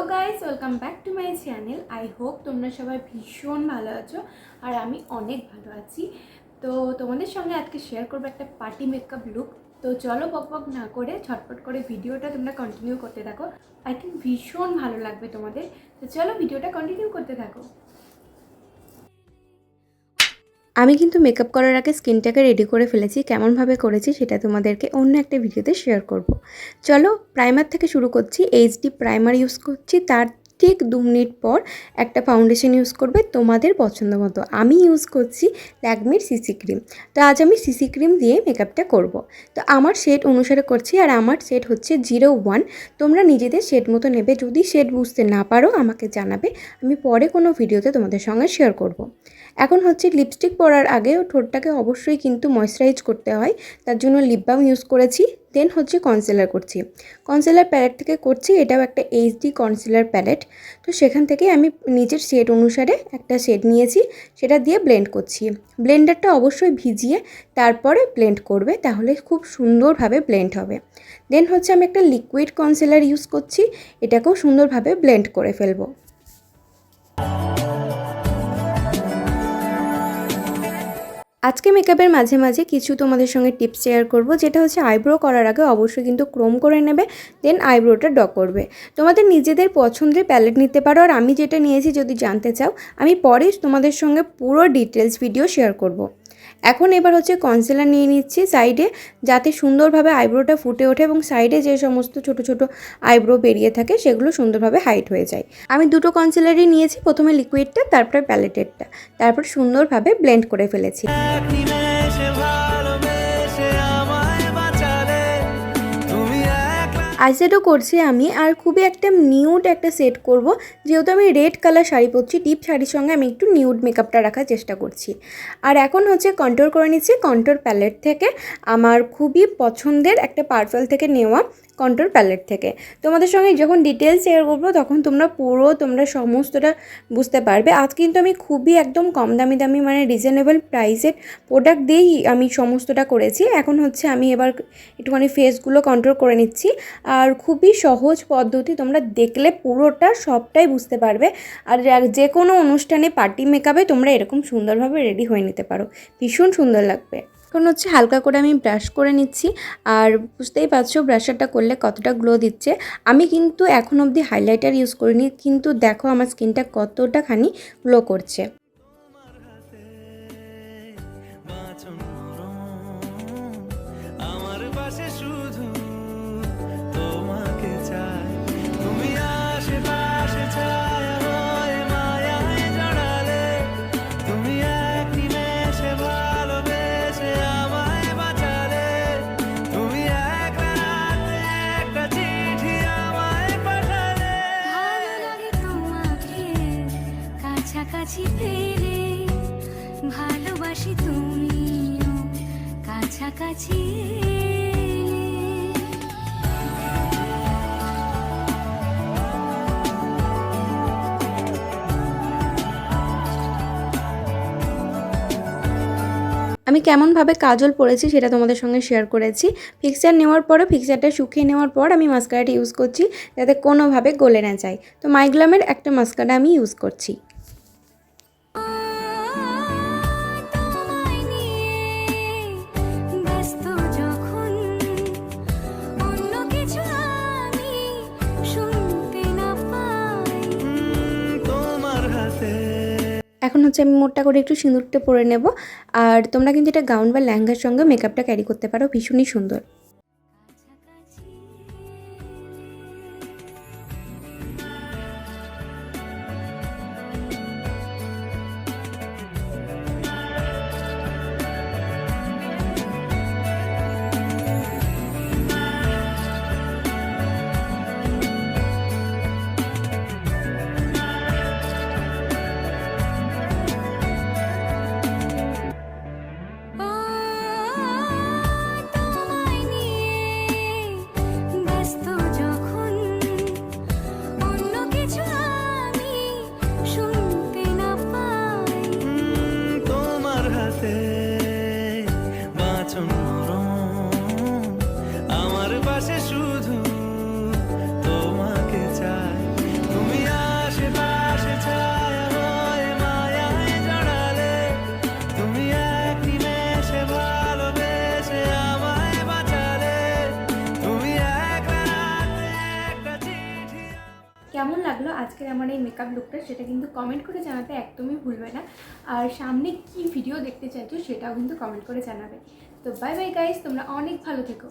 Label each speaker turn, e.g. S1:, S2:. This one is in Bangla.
S1: Hello guys welcome back to my channel I hope তোমরা সবাই ভীষণ ভালো আছো আর আমি অনেক ভালো আছি। তো তোমাদের সঙ্গে আজকে শেয়ার করব একটা পার্টি মেকআপ লুক তো চলো বক বক না করে ছটপট করে ভিডিওটা তোমরা কন্টিনিউ করতে থাকো। আই থিঙ্ক ভীষণ ভালো লাগবে তোমাদের। তো চলো ভিডিওটা কন্টিনিউ করতে থাকো। আমি কিন্তু মেকআপ করার আগে স্কিনটাকে রেডি করে ফেলেছি, কেমনভাবে করেছি সেটা তোমাদেরকে অন্য একটা ভিডিওতে শেয়ার করব। চলো প্রাইমার থেকে শুরু করছি এইচডি প্রাইমার ইউজ করছি, তার ঠিক দু মিনিট পর একটা ফাউন্ডেশন ইউজ করবে তোমাদের পছন্দ মতো। আমি ইউজ করছি ল্যাকমির সিসি ক্রিম তো আজ আমি সিসি ক্রিম দিয়ে মেকআপটা করব। তো আমার শেড অনুসারে করছি আর আমার শেড হচ্ছে জিরো ওয়ান তোমরা নিজেদের শেড মতো নেবে। যদি শেড বুঝতে না পারো, আমাকে জানাবে। আমি পরে কোনো ভিডিওতে তোমাদের সঙ্গে শেয়ার করব। এখন হচ্ছে লিপস্টিক পরার আগে ঠোঁটটাকে অবশ্যই কিন্তু ময়শ্চারাইজ করতে হয়। তার জন্য লিপ বাম ইউজ করেছি। দেন হচ্ছে কনসিলার করছি। কনসিলার প্যালেট থেকে করছি, এটাও একটা এইচডি কনসিলার প্যালেট তো সেখান থেকে আমি নিজের শেড অনুসারে একটা শেড নিয়েছি, সেটা দিয়ে ব্লেন্ড করছি। ব্লেন্ডারটা অবশ্যই ভিজিয়ে তারপরে ব্লেন্ড করবে, তাহলে খুব সুন্দরভাবে ব্লেন্ড হবে। দেন হচ্ছে আমি একটা লিকুইড কনসিলার ইউজ করছি, এটাকেও সুন্দরভাবে ব্লেন্ড করে ফেলব। আজকে মেকআপের মাঝে মাঝে কিছু তোমাদের সঙ্গে টিপস শেয়ার করব, যেটা হচ্ছে আইব্রো করার আগে অবশ্যই কিন্তু ক্রোম করে নেবে দেন আইব্রোটা ড করবে তোমাদের নিজেদের পছন্দের প্যালেট নিতে পারো, আর আমি যেটা নিয়েছি যদি জানতে চাও, আমি পরে তোমাদের সঙ্গে পুরো ডিটেলস ভিডিও শেয়ার করব। এখন এবার হচ্ছে কনসিলার নিয়ে নিচ্ছি সাইডে যাতে সুন্দরভাবে আইব্রোটা ফুটে ওঠে এবং সাইডে যে সমস্ত ছোট ছোট আইব্রো বেরিয়ে থাকে, সেগুলো সুন্দরভাবে হাইট হয়ে যায়। আমি দুটো কনসিলারই নিয়েছি, প্রথমে লিকুইডটা তারপরে প্যালেটেডটা তারপর সুন্দরভাবে ব্লেন্ড করে ফেলেছি। আইশ্যাডো করছি আমি আর খুবই একটা নিউড একটা সেট করব। যেহেতু আমি রেড কালার শাড়ি পরছি, ডিপ শাড়ির সঙ্গে আমি একটু নিউড মেকআপটা রাখার চেষ্টা করছি। আর এখন হচ্ছে কন্ট্রোল করে নিচ্ছি কন্ট্রোল প্যালেট থেকে। আমার খুবই পছন্দের একটা পার্পল থেকে নেওয়া কন্ট্রোল প্যালেট থেকে। তোমাদের সঙ্গে যখন ডিটেলস শেয়ার করব, তখন তোমরা পুরো, তোমরা সমস্তটা বুঝতে পারবে। আজ কিন্তু আমি খুবই একদম কম দামি দামি মানে রিজনেবল প্রাইসের প্রোডাক্ট দিয়েই আমি সমস্তটা করেছি। এখন হচ্ছে আমি এবার একটুখানি ফেসগুলো কন্ট্রোল করে নিচ্ছি। আর খুবই সহজ পদ্ধতি, তোমরা দেখলে পুরোটা সবটাই বুঝতে পারবে। আর যে কোনো অনুষ্ঠানে পার্টি মেকআপে তোমরা এরকম সুন্দরভাবে রেডি হয়ে নিতে পারো। ভীষণ সুন্দর লাগবে। এখন হচ্ছে হালকা করে আমি ব্রাশ করে নিচ্ছি। আর বুঝতেই পারছ ব্রাশারটা করলে কতটা গ্লো দিচ্ছে। আমি কিন্তু এখন অবধি হাইলাইটার ইউজ করিনি, কিন্তু দেখো আমার স্কিনটা কতটা খানি গ্লো করছে।
S2: ভালোবাসি
S3: তুমিও কাছাকাছি।
S1: আমি কেমনভাবে কাজল পরেছি সেটা তোমাদের সঙ্গে শেয়ার করেছি। ফিক্সার নেওয়ার পরে ফিক্সারটা শুকিয়ে নেওয়ার পর আমি মাস্কারাটা ইউজ করছি যাতে কোনোভাবে গলে না যায়। তো মাইগ্লামের একটা মাস্কারা আমি ইউজ করছি। এখন হচ্ছে আমি মোটটা করে একটু সিঁদুরটা পরে নেব। আর তোমরা কিন্তু এটা গাউন বা লেহেঙ্গার সঙ্গে মেকআপটা ক্যারি করতে পারো, ভীষণই সুন্দর। আজকের আমার এই মেকআপ লুকটা সেটা কিন্তু কমেন্ট করে জানাতে একদমই ভুলবে না। আর সামনে কি ভিডিও দেখতে চাইছো সেটাও কিন্তু কমেন্ট করে জানাবে। তো বাই বাই গাইস তোমরা অনেক ভালো থেকো।